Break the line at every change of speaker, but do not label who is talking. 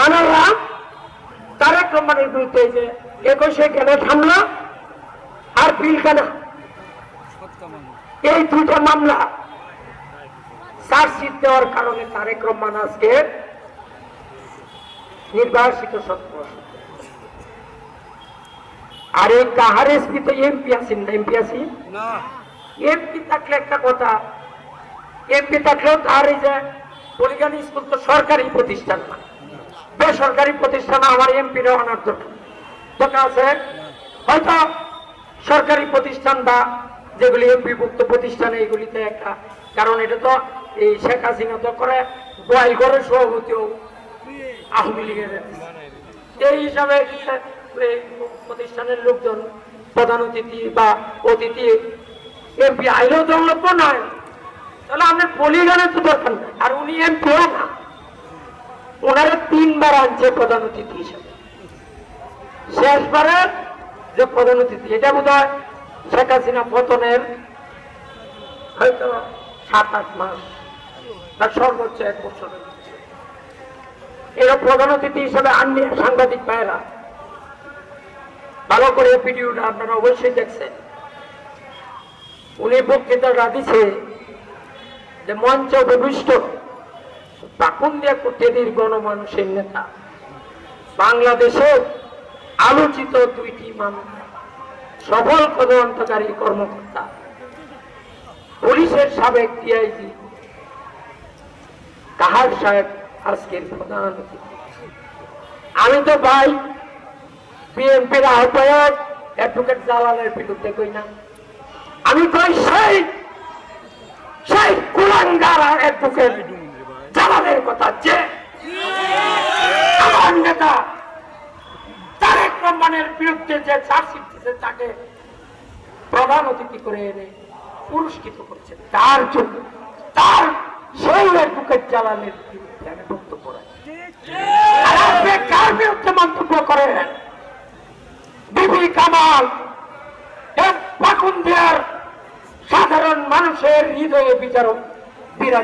বানারা তারেক রহমানের বিরুদ্ধে যে একুশে কেন হামলা আর পিলখানা। এই দুইটা মামলা চার্জশিট দেওয়ার কারণে তারেক রহমান আজকে নির্বাসিত সত্য। আর এই কাহার এসপি তো এমপি আছেন না? এমপি আছি? এমপি থাকলে একটা কথা এমপি থাকলেও তার এই যে পলিগানি স্কুল তো সরকারি প্রতিষ্ঠান না। বেসরকারি প্রতিষ্ঠান আমার এমপি দরকার দরকার আছে? হয়তো সরকারি প্রতিষ্ঠান বা যেগুলি এমপিভুক্ত প্রতিষ্ঠান, এইগুলিতে একটা। কারণ এটা তো এই শেখ হাসিনা তো করে গোয়ালঘরের সভাপতিও আওয়ামী লীগের এই হিসাবে প্রতিষ্ঠানের লোকজন, প্রধান অতিথি বা অতিথি এমপি আইলেও দললভ্য নয়। তাহলে আপনার পলিগণে তো দরকার আর উনি এমপিও না। ওনারা তিনবার আনছে প্রধান অতিথি হিসাবে। শেষবারে যে প্রধান অতিথি, এটা বোধ হয় শেখ হাসিনা পতনের হয়তো সাত আট মাস তার সর্বোচ্চ এক বছর এরা প্রধান অতিথি হিসাবে আননি সাংবাদিক ভাইয়েরা। ভালো করে ভিডিওটা আপনারা অবশ্যই দেখছেন। উনি বক্তৃতাটা দিছে যে মঞ্চ উপবিষ্ট পাকুন্দিয়া নেতা। আলোচিত দুইটি মামলা। সফল তদন্তকারী কর্মকর্তা। পুলিশের সাবেক ডিআইজি। কাহার সাহেব আজকের প্রধান আমি তো ভাই, বিএনপির আহ্বায়ক, অ্যাডভোকেট জালালের বিরুদ্ধে কই না। আমি কই সেই সেই কুলাঙ্গার অ্যাডভোকেট। জালালের কথা যে আমার নেতা তারেক রহমানের বিরুদ্ধে যে চার্জশিট দিয়েছে, তাকে প্রধান অতিথি করে এনে পুরস্কৃত করছে। তার জন্য, তার সেই অ্যাডভোকেট জালালের বিরুদ্ধে কার বিরুদ্ধে মন্তব্য করেন? বিবি কামাল পাকুন্দিয়ার সাধারণ মানুষের হৃদয়ে বিচারক বিরাজ